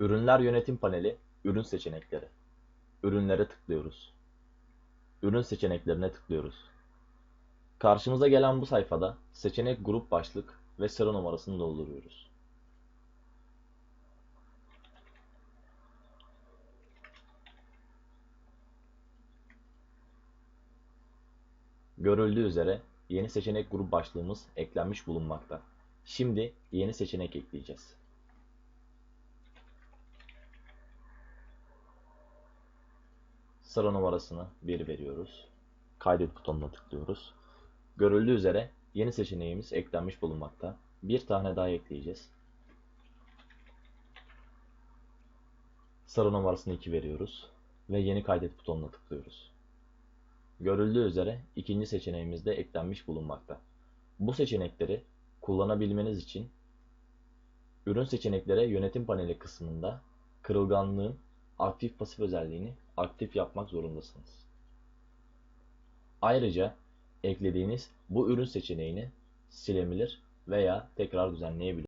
Ürünler Yönetim Paneli Ürün seçenekleri. Ürünlere tıklıyoruz. Ürün seçeneklerine tıklıyoruz. Karşımıza gelen bu sayfada seçenek grup başlık ve sıra numarasını dolduruyoruz. Görüldüğü üzere yeni seçenek grup başlığımız eklenmiş bulunmakta. Şimdi yeni seçenek ekleyeceğiz. Sıra numarasını 1 veriyoruz. Kaydet butonuna tıklıyoruz. Görüldüğü üzere yeni seçeneğimiz eklenmiş bulunmakta. Bir tane daha ekleyeceğiz. Sıra numarasını 2 veriyoruz ve yeni kaydet butonuna tıklıyoruz. Görüldüğü üzere ikinci seçeneğimiz de eklenmiş bulunmakta. Bu seçenekleri kullanabilmeniz için ürün seçeneklere yönetim paneli kısmında kırılganlığın aktif pasif özelliğini aktif yapmak zorundasınız. Ayrıca eklediğiniz bu ürün seçeneğini silebilir veya tekrar düzenleyebilirsiniz.